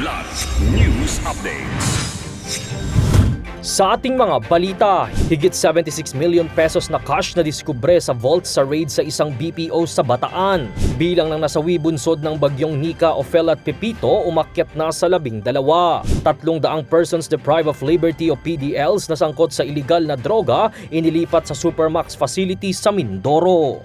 Kidlat News Updates. Sa ating mga balita, higit 76 million pesos na cash na diskubre sa vault sa raid sa isang BPO sa Bataan. Bilang ng nasawi bunsod ng bagyong Nika, Ophel at Pepito, umakyat na sa labing dalawa. Tatlong daang persons deprived of liberty o PDLs na sangkot sa iligal na droga, inilipat sa Supermax facility sa Mindoro.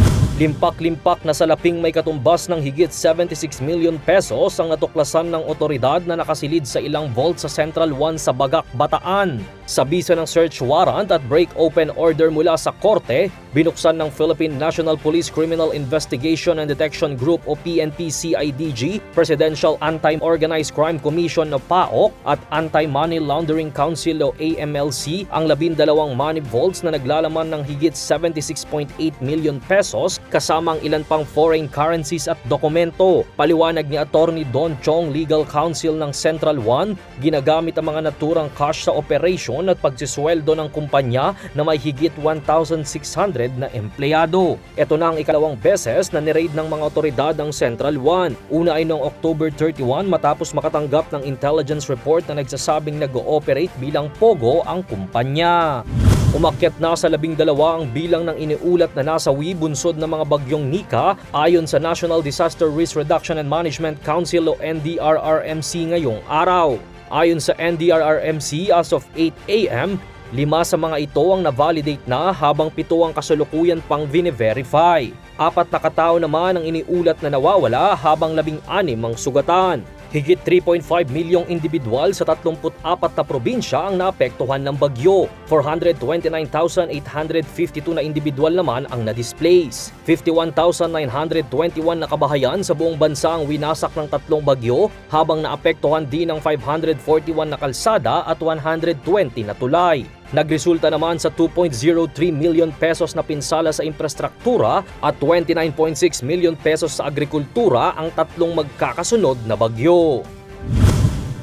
Limpak-limpak na salaping may katumbas ng higit 76 million pesos ang natuklasan ng otoridad na nakasilid sa ilang vault sa Central 1 sa Bagak, Bataan. Sa bisa ng search warrant at break-open order mula sa korte, binuksan ng Philippine National Police Criminal Investigation and Detection Group o PNP-CIDG, Presidential Anti-Organized Crime Commission o PAOK at Anti-Money Laundering Council o AMLC ang labindalawang money vaults na naglalaman ng higit 76.8 million pesos kasamang ilan pang foreign currencies at dokumento. Paliwanag ni Attorney Don Chong, Legal Counsel ng Central One, ginagamit ang mga naturang cash sa operation at pagsisweldo ng kumpanya na may higit 1,600 na empleyado. Ito na ang ikalawang beses na niraid ng mga otoridad ng Central One. Una ay noong October 31 matapos makatanggap ng intelligence report na nagsasabing nag-ooperate bilang POGO ang kumpanya. Umakyat na sa labing dalawa ang bilang ng iniulat na nasawi bunsod ng mga bagyong Nika ayon sa National Disaster Risk Reduction and Management Council o NDRRMC ngayong araw. Ayon sa NDRRMC as of 8 a.m., lima sa mga ito ang na-validate na habang pito ang kasulukuyan pang vine-verify. Apat na katao naman ang iniulat na nawawala habang labing anim ang sugatan. Higit 3.5 milyong individual sa 34 na probinsya ang naapektuhan ng bagyo. 429,852 na individual naman ang na-displace. 51,921 na kabahayan sa buong bansa ang winasak ng tatlong bagyo habang naapektuhan din ng 541 na kalsada at 120 na tulay. Nagresulta naman sa 2.03 million pesos na pinsala sa infrastruktura at 29.6 million pesos sa agrikultura ang tatlong magkakasunod na bagyo.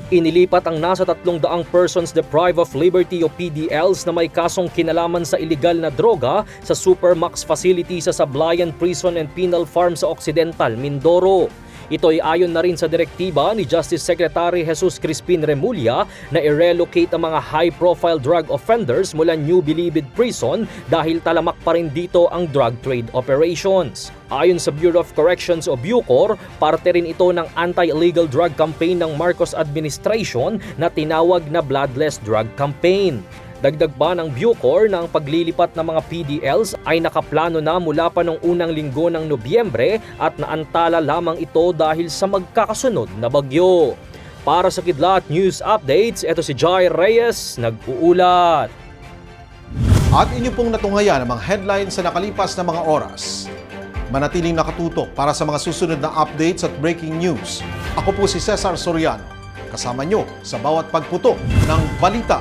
Inilipat ang nasa tatlong daang persons deprived of liberty o PDLs na may kasong kinalaman sa iligal na droga sa Supermax facility sa Sablayan Prison and Penal Farm sa Occidental, Mindoro. Ito ay ayon na rin sa direktiba ni Justice Secretary Jesus Crispin Remulla na i-relocate ang mga high-profile drug offenders mula New Bilibid Prison dahil talamak pa rin dito ang drug trade operations. Ayon sa Bureau of Corrections o Bucor, parte rin ito ng anti-illegal drug campaign ng Marcos administration na tinawag na Bloodless Drug Campaign. Dagdag pa ng Bucor na ang paglilipat ng mga PDLs ay nakaplano na mula pa noong unang linggo ng Nobyembre at naantala lamang ito dahil sa magkakasunod na bagyo. Para sa Kidlat News Updates, ito si Jai Reyes, nag-uulat. at inyo pong natunghayan ang mga headlines sa nakalipas na mga oras. Manatiling nakatutok para sa mga susunod na updates at breaking news. Ako po si Cesar Soriano, kasama nyo sa bawat pagputo ng balita.